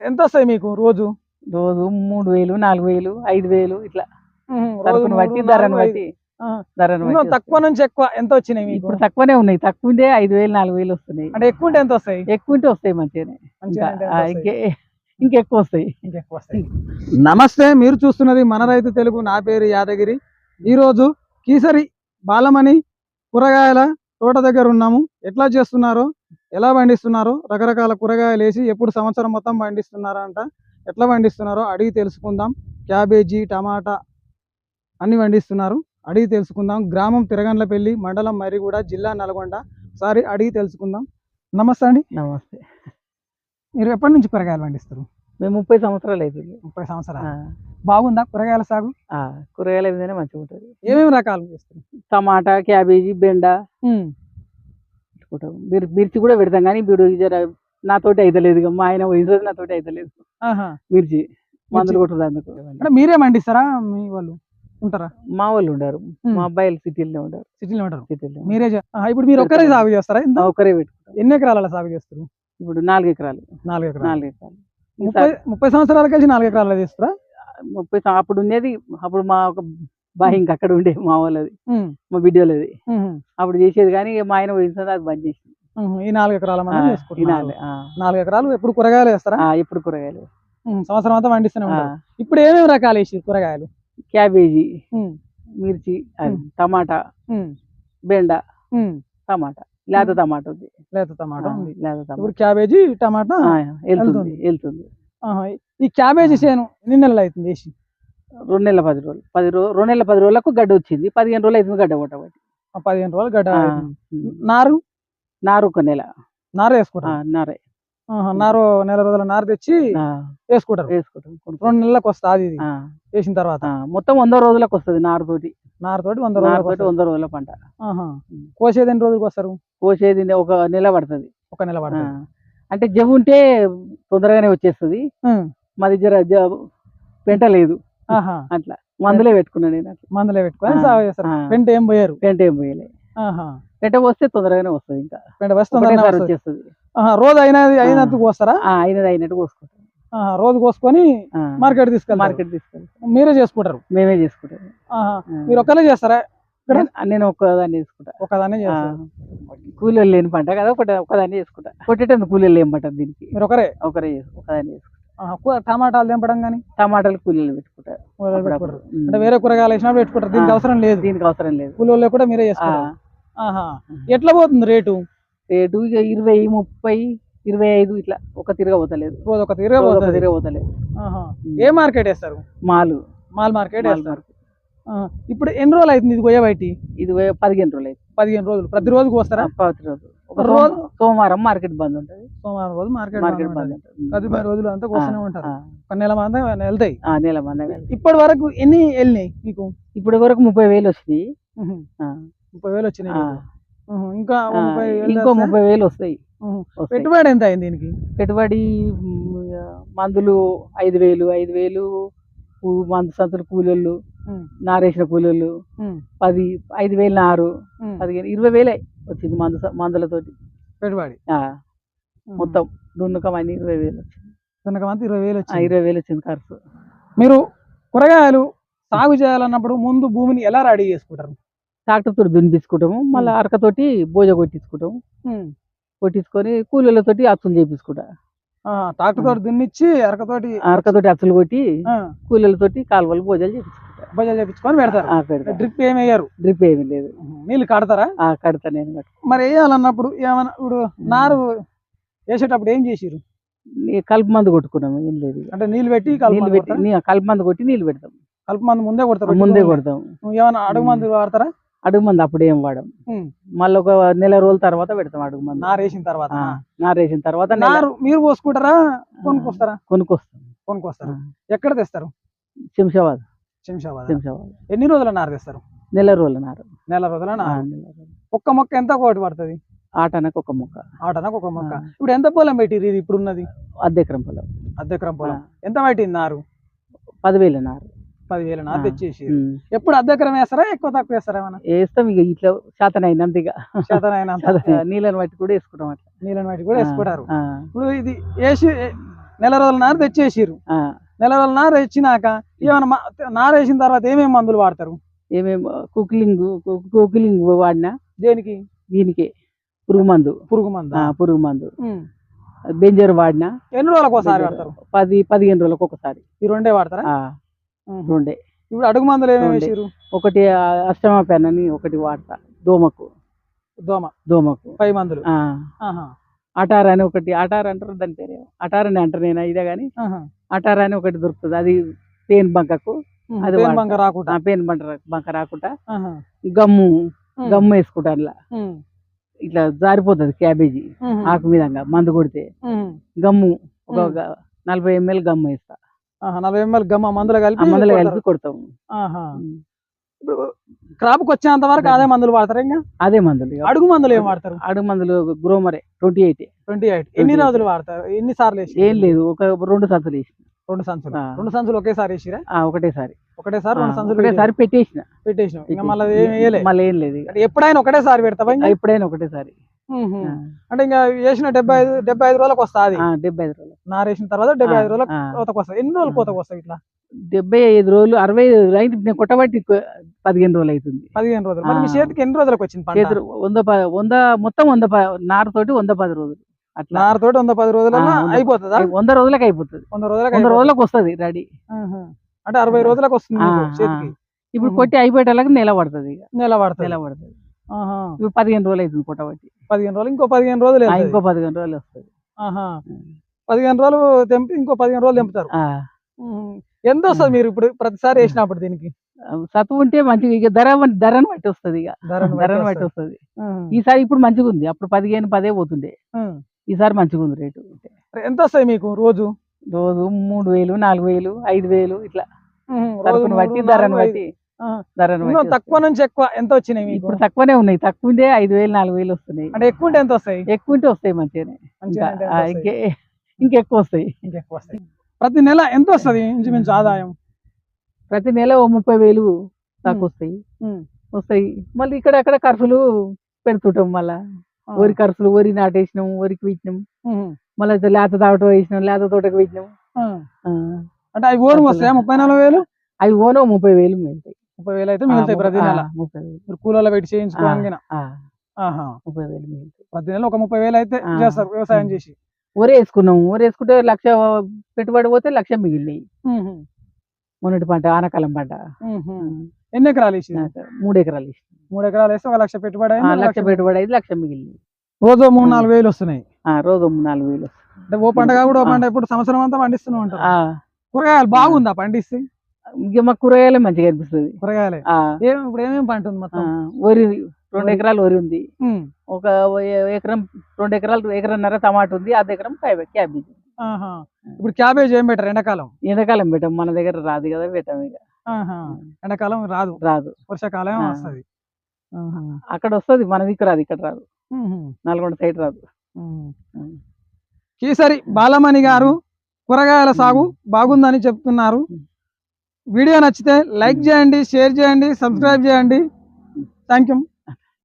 ఎంత వస్తాయి మీకు రోజు? రోజు మూడు వేలు నాలుగు వేలు ఐదు వేలు ఇట్లా. సరుకును బట్టి ధరను. బట్టి. ధరను తక్కువ నుంచి ఎక్కువ ఎంత వచ్చినాయి ఇప్పుడు తక్కువనే ఉన్నాయి. తక్కువ ఉండే ఐదు వేలు నాలుగు వేలు వస్తున్నాయి. అంటే ఎక్కువ ఉంటే ఎంత వస్తాయి? ఎక్కువ ఉంటే వస్తాయి మంచిగానే. ఇంకెక్కువ వస్తాయి. ఇంకెక్కువ వస్తాయి. నమస్తే మీరు చూస్తున్నది మన రైతు తెలుగు. నా పేరు యాదగిరి. ఈరోజు కీసరి బాలమణి కూరగాయల తోట దగ్గర ఉన్నాము. ఎట్లా చేస్తున్నారో ఎలా పండిస్తున్నారో? రకరకాల కూరగాయలు వేసి ఎప్పుడు సంవత్సరం మొత్తం పండిస్తున్నారో అంట? ఎట్లా పండిస్తున్నారో అడిగి తెలుసుకుందాం. క్యాబేజీ టమాటా అన్ని పండిస్తున్నారు. అడిగి తెలుసుకుందాం. గ్రామం తిరగండ్లపల్లి మండలం మరిగూడ జిల్లా నల్గొండ. ఒకసారి అడిగి తెలుసుకుందాం. నమస్తే అండి. నమస్తే. మీరు ఎప్పటి నుంచి కూరగాయలు పండిస్తారు? మేము ముప్పై సంవత్సరాలు అవుతుంది ముప్పై సంవత్సరాలు. బాగుందా కూరగాయల సాగు? కూరగాయల మీదనే మంచిగా ఉంటుంది ఏమేమి రకాలు చేస్తారు? టమాటా క్యాబేజీ బెండ. పెట్టుకుంటాం మిర్- మిర్చి కూడా పెడతాం కానీ ఇప్పుడు జర నాతోటి అయితలేదు మా ఆయన రోజు నాతోటి అయితలేదు. మిర్చి మందులు కొట్టదు అందుకు అంటే మీరే పండిస్తారా మీ వాళ్ళు ఉంటారా? మా వాళ్ళు ఉండరు. మా అబ్బాయిలు సిటీలో ఉండరు సిటీలో ఉంటారు. సిటీలో మీరే ఇప్పుడు మీరు ఒక్కరే సాగు చేస్తారా ఇంత? ఒకరే పెట్టుకుంటాం. ఎన్ని ఎకరాల సాగు చేస్తారు? ఇప్పుడు నాలుగు ఎకరాలు. నాలుగు ఎకరాలు. నాలుగు ఎకరాలు. ముప్పై ముప్పై సంవత్సరాల కలిసి నాలుగు ఎకరాల చేస్తారా? ముప్పై అప్పుడు ఉండేది అప్పుడు మా ఒక బావి ఇంకా అక్కడ ఉండే మా వాళ్ళది మా బిడ్డ వాళ్ళది ఉమ్, అప్పుడు చేసేది కానీ మా ఆయన పోయిన అది బంద్ చేసింది. ఈ నాలుగు ఎకరాల నాలుగు ఎకరాలు ఎప్పుడు కూరగాయలు వేస్తారా? ఎప్పుడు కూరగాయలు సంవత్సరం అంతా పండిస్తూనే ఆ, ఉంటారు. ఇప్పుడు ఏమేమి రకాలు వేసి కూరగాయలు? క్యాబేజీ మిర్చి. టమాటా బెండ టమాటా. లేత. టమాటా ఉంది. లేత టమాటా ఉంది. లేత ఇప్పుడు క్యాబేజీ టమాటా వెళ్తుంది వెళ్తుంది. ఈ క్యాబేజీ చేను ఎన్ని నెలలు అవుతుంది వేసి? రెండు నెలల పది రోజులు. పది రోజు రెండు నెలల పది రోజులకు గడ్డ వచ్చింది. పదిహేను రోజులు అవుతుంది గడ్డ కొట్టబట్టి. ఆ, పదిహేను రోజులు గడ్డ. నారు? నారు ఒక నెల. నారు ఆ, వేసుకుంటారు నారే నారు నెల రోజుల నారు తెచ్చి వేసుకుంటారు వేసుకుంటాం కొనుక్కుంటాం. రెండు నెలలకు వస్తుంది ఆ, వేసిన తర్వాత. మొత్తం వంద రోజులకు వస్తుంది నారుతోటి నారుతోటి వంద నారుతోటి రోజులు వంద రోజుల పంట. కోసేది ఎన్ని రోజులకు వస్తారు? కోసేది ఒక నెల పడుతుంది. ఒక నెల పడుతుంది. అంటే జవ్వు ఉంటే తొందరగానే వచ్చేస్తుంది. మాది జర జ- పెంట లేదు. అట్లా. మందులే పెట్టుకున్నాను నేను అట్లా. మందులే పెట్టుకొని సాగు చేస్తారు. పెంట ఏం పోయారు? పెంట ఏం పోయలే. పెంట పోస్తే తొందరగానే వస్తుంది ఇంకా. పెంట వచ్చేస్తుంది. ఆహా, రోజు అయినది అయినందుకు వస్తారా ఆ, అయినది అయినట్టు కోసుకుంటాం రోజు కోసుకొని మార్కెట్ తీసుకెళ్తారు. మార్కెట్ తీసుకెళ్తాం మీరే చేసుకుంటారు? మేమే చేసుకుంటాం ఆహా, ఆ. మీరు ఒక్కరే చేస్తారా? నేను- నేను ఒక్కదాన్ని చేసుకుంటా. ఒకదాన్ని కూలీలు లేని పంట కదా ఒకటి ఒక్కదాన్ని చేసుకుంటా. కొట్టేటందుకు కూలీలు ఏం పట్టదు దీనికి. మీరు ఒకరే? ఒకరే ఒకదాన్ని చేసుకుంటా. టమాటాలు తెంపడం కానీ టమాటాలు కూలీలు పెట్టుకుంటా పెట్టుకుంటారు. అంటే వేరే కూరగాయలు వేసినప్పుడు పెట్టుకుంటారు. దీనికి. అవసరం లేదు. దీనికి అవసరం లేదు. కూలీలో కూడా మీరే ఆహా. ఎట్లా పోతుంది రేటు? రేటు ఇక ఇరవై ముప్పై ఇరవై ఐదు ఇట్లా ఒక తిరగబోతలేదు. రోజు ఒక తీరుగా రోజు ఒక పోతుంది తిరగబోతలేదు. ఆహా. ఏ మార్కెట్ వేస్తారు? మాలు. మాల్ మార్కెట్ వేస్తారు. ఇప్పుడు ఎన్ని రోజులు అవుతుంది ఇది గొయ్య బయటి? ఇది పోయి పదిహేను రోజులు అయితే పదిహేను రోజులు. ప్రతి రోజుకు వస్తారా ప్రతి రోజు సోమవారం మార్కెట్ బంద్ ఉంటుంది. సోమవారం రోజు మార్కెట్ మార్కెట్ బంద్ ఉంటుంది. పది రోజులు అంతా వస్తూనే ఉంటారు నెల మంది వెళ్తాయి. ఆ, నెల మంది ఇప్పటి వరకు ఎన్ని వెళ్ళినాయి మీకు? ఇప్పటి వరకు ముప్పై వేలు వచ్చినాయి. ముప్పై వేలు వచ్చినాయి. ఇంకా ముప్పై ఇంకో? ముప్పై వేలు వస్తాయి. పెట్టుబడి ఎంత అయింది దీనికి? పెట్టుబడి మందులు ఐదు వేలు ఐదు వేలు మందు సంతులు కూలీళ్ళు. నారేసిన కూలీళ్ళు. పది ఐదు వేలు నారు. పదిహేను ఇరవై వేలే. వచ్చింది మందు మందులతోటి. పెట్టుబడి. ఆ, మొత్తం దున్నకం అన్ని ఇరవై వేలు వచ్చింది. కనుక మంది ఇరవై వేలు వచ్చింది. ఇరవై వేలు వచ్చింది ఖర్చు. మీరు కూరగాయలు సాగు చేయాలన్నప్పుడు ముందు భూమిని ఎలా రెడీ చేసుకుంటారు? ట్రాక్టర్ తోటి దున్నిపించుకుంటాము మళ్ళీ అరకతోటి బోజ కొట్టించుకుంటాము. కొట్టించుకొని కూలీలతోటి అచ్చులు చేపించుకుంటా. ఆ, ట్రాక్టర్ తోటి దున్నిచ్చి అరకతోటి అరకతోటి అచ్చులు కొట్టి కూలీలతోటి కాలువలు బోజాలు చేపించుకుంటా. బజార్ చేపించుకొని పెడతారు. డ్రిప్ ఏమి వేయరు డ్రిప్ ఏమీ లేదు. నీళ్ళు కడతారా? కడతా నేను మరి వేయాలన్నప్పుడు ఏమన్నా ఇప్పుడు నారు వేసేటప్పుడు ఏం చేసిరు నీ కలుపు మందు కొట్టుకున్నాము ఏం లేదు. అంటే నీళ్ళు పెట్టి కలుపు నీళ్ళు పెట్టి కలుపు మందు కొట్టి నీళ్ళు పెడతాం. కలుపు మందు ముందే కొడతారు? ముందే కొడతాం. నువ్వు ఏమన్నా అడుగు మందు వాడతారా? అడుగు మందు అప్పుడు ఏం వాడం. మళ్ళీ ఒక నెల రోజుల తర్వాత పెడతాం అడుగు మందు. నారు వేసిన తర్వాత. ఆ, నారేసిన తర్వాత నారు మీరు పోసుకుంటారా? కొనుక్కొస్తారా? కొనుక్కొస్తాం. కొనుక్కొస్తారు. ఎక్కడ తెస్తారు? శంషాబాద్. శంషాబాద్ శంషాబాద్ ఎన్ని రోజుల నారు తెస్తారు? నెల రోజుల నారు. నెల రోజుల నారు. ఒక్క మొక్క ఎంత కోటి పడుతుంది? ఆటనకు ఒక మొక్క. ఆటనకు ఒక మొక్క. ఇప్పుడు ఎంత పొలం పెట్టిరు ఇది ఇప్పుడు ఉన్నది అద్దె ఎకరం పొలం. అర్ధ ఎకరం పొలం. ఎంత పట్టింది నారు? పదివేల నారు. పదివేల నారు. తెచ్చేసి. ఎప్పుడు అర్ధ ఎకరం వేస్తారా ఎక్కువ తక్కువ వేస్తారా ఏమన్నా? వేస్తాం ఇక ఇట్లా శాతం అయినంత ఇక శాతనైనంత నీళ్ళని బట్టి కూడా వేసుకుంటాం అట్లా. నీళ్ళని బట్టి కూడా వేసుకుంటారు. ఇప్పుడు ఇది వేసి నెల రోజుల నార తెచ్చేసిర్రు. ఆ, నెల రోజుల నార తెచ్చినాక ఏమైనా మా- నార వేసిన తర్వాత ఏమేమి మందులు వాడతారు? ఏమేమి కుకిలింగ్ కుకిలింగ్ వాడినా? దేనికి? దీనికి. పురుగు మందు. పురుగు మందు? పురుగు మందు. బెంజర్ వాడినా? ఎన్ని రోజులకు ఒకసారి వాడతారు? పది పదిహేను రోజులకు ఒకసారి. ఈ రెండే వాడతారా? రెండే. ఇప్పుడు అడుగు మందులు ఏమేమి ఒకటి అష్టమ పెన్ అని ఒకటి వాడతా. దోమకు. దోమ. దోమకు. పై మందులు. అటార్ అని ఒకటి అటార్ అంటారు దాని పేరు అటార్ అని అంటారు నేను ఇదే కానీ. అటార్ అని ఒకటి దొరుకుతుంది. అది పేన్ బంకకు అది. బంక రాకుండా పేన్ బంక బంక రాకుండా. గమ్ము గమ్ము వేసుకుంటా అట్లా ఇట్లా జారిపోతుంది క్యాబేజీ ఆకు విధంగా మందు కొడితే. గమ్ము ఒక నలభై ఎంఎల్ గమ్ము వేస్తా. నలభై ఎంఎల్ గమ్మ మందులు కలిపి మందులో. కలిపి. ఇప్పుడు క్రాప్ వచ్చేంత వరకు అదే మందులు వాడతారు ఇంకా? అదే మందులు. అడుగు మందులు ఏం వాడతారు? అడుగు మందులు గ్రోమరే ట్వంటీ ఎయిట్. Twenty eight. ఎన్ని 28. రోజులు వాడతారు? ఎన్ని సార్లు వేసి ఏం లేదు ఒక రెండు సంచులు వేసిన. రెండు సంచులు. రెండు సంచులు ఒకేసారి వేసిరా? ఒకటేసారి. ఒకటేసారి రెండు సంచులు ఒకటేసారి పెట్టేసిన. పెట్టేసినాం ఇంకా మళ్ళీ ఏం మళ్ళీ ఏం లేదు ఎప్పుడైనా ఒకటేసారి పెడతావా? ఎప్పుడైనా ఒకటేసారి. అంటే ఇంకా వేసిన డెబ్బై ఐదు డెబ్బై ఐదు రోజులకు వస్తుంది డెబ్బై ఐదు రోజులు నారేసిన తర్వాత డెబ్బై ఐదు రోజులకు కోతకు వస్తుంది ఎన్ని రోజులు. కోతకు వస్తాయి ఇట్లా? డెబ్బై ఐదు రోజులు అరవై రైతు నేను కొట్టబట్టి పదిహేను రోజులు అవుతుంది పదిహేను రోజులు. మీ. చేతికి ఎన్ని రోజులకు వచ్చింది వంద వంద మొత్తం వంద నారుతోటి వంద పది రోజులు. అట్లా నారుతోటి వంద పది రోజులలో అయిపోతుందా వంద రోజులకు అయిపోతుంది వంద రోజులకు వంద. రోజులకు వస్తుంది రెడీ. అంటే అరవై రోజులకు వస్తుంది. చేతికి ఇప్పుడు. కొట్టి అయిపోయేటాలకు నెల పడుతుంది నెల పడుతుంది నెల పడుతుంది. ఇప్పుడు పదిహేను రోజులు అవుతుంది కొట్టబట్టి పదిహేను రోజులు ఇంకో పదిహేను రోజులు. ఇంకో పదిహేను రోజులు వస్తుంది. పదిహేను రోజులు తెంపి ఇంకో పదిహేను రోజులు తెంపుతారు. ఎంత వస్తుంది మీరు ఇప్పుడు ప్రతిసారి వేసినప్పుడు దీనికి సత్తువు ఉంటే మంచిగా ఇక ధర ధరను బట్టి వస్తుంది ఇక ధరను బట్టి ధరను బట్టి వస్తది. ఈసారి ఇప్పుడు మంచిగా ఉంది అప్పుడు పదిహేను పదే పోతుండే. ఈసారి మంచిగా ఉంది రేటు. ఎంత వస్తాయి మీకు రోజు? రోజు మూడు వేలు నాలుగు వేలు ఐదు వేలు ఇట్లా. సరుకును బట్టి ధరను. బట్టి. ధరను తక్కువ నుంచి ఎక్కువ ఎంత వచ్చినాయి ఇప్పుడు తక్కువనే ఉన్నాయి. తక్కువ ఉంటే ఐదు వేలు నాలుగు వేలు వస్తున్నాయి. అంటే ఎక్కువ ఉంటే ఎంత వస్తాయి? ఎక్కువ ఉంటే వస్తాయి మంచిగానే. ఇంకెక్కువ వస్తాయి. ఇంకెక్కువ వస్తాయి. ప్రతి నెల ఎంత వస్తుంది ఇంచుమించు ఆదాయం? ప్రతి నెల ఓ ముప్పై వేలు దాకా వస్తాయి. వస్తాయి. మళ్ళీ ఇక్కడ అక్కడ ఖర్చులు పెడుతుంటాం మళ్ళా. వరి ఖర్చులు వరి నాటేసినాం వరికి ఉహు. మళ్ళీ లేత తోట వేసినాం లేత తోటకు. ఆ, అంటే అవి ఓన్ వస్తాయా? ముప్పై నలభై వేలు? అవి ఓనో ముప్పై వేలు మిగులుతాయి. ముప్పై వేలు అయితే మిగులుతాయి ప్రతి నెల. ముప్పై వేలు. కూలలో పెట్టి చేయించుకోవాలి ముప్పై వేలు మిగులుతాయి. ప్రతి నెల ఒక ముప్పై వేలు అయితే. చేస్తారు వ్యవసాయం. చేసి. వరి వేసుకున్నాం. వరి వేసుకుంటే లక్ష పెట్టుబడి పోతే లక్ష మిగిలినాయి. ఉహు. మొన్నటి పంట ఆనకాలం పంట. ఎన్ని ఎకరాలు నాకు మూడు ఎకరాలు ఇష్టం మూడు ఎకరాలు వేస్తే ఒక లక్ష పెట్టుబడి లక్ష పెట్టుబడి అయితే లక్ష మిగిలినాయి రోజు మూడు. నాలుగు వేలు వస్తున్నాయి. ఆ, రోజు నాలుగు వేలు అంటే ఓ పంట కాకుండా ఓ. పంట ఇప్పుడు సంవత్సరం అంతా పండిస్తూనే ఉంటారు ఆ, కూరగాయలు బాగుందా పండిస్తే? ఇక మా కూరగాయలే మంచిగా అనిపిస్తుంది. కూరగాయలే. ఆ, ఏం ఇప్పుడు ఏమేమి పంట ఉంది మొత్తం? వరి రెండు. ఎకరాలు వరి ఉంది. ఒక ఎకరం రెండు ఎకరాలు ఎకరన్నర టమాటా ఉంది అర్ధ ఎకరం క్యాబే- క్యాబేజీ. ఇప్పుడు క్యాబేజ్ ఏం పెట్టారు ఎండాకాలం? ఎండాకాలం పెట్టాం మన దగ్గర రాదు కదా పెట్టాం ఇక. ఎండాకాలం రాదు. రాదు. వర్షాకాలం. వస్తుంది. అక్కడ వస్తుంది మన దిక్కు రాదు ఇక్కడ రాదు. నల్గొండ సైడ్ రాదు. కేసరి బాలమణి గారు కూరగాయల సాగు బాగుందని చెప్తున్నారు. వీడియో నచ్చితే లైక్ చేయండి షేర్ చేయండి సబ్స్క్రైబ్ చేయండి. Thank you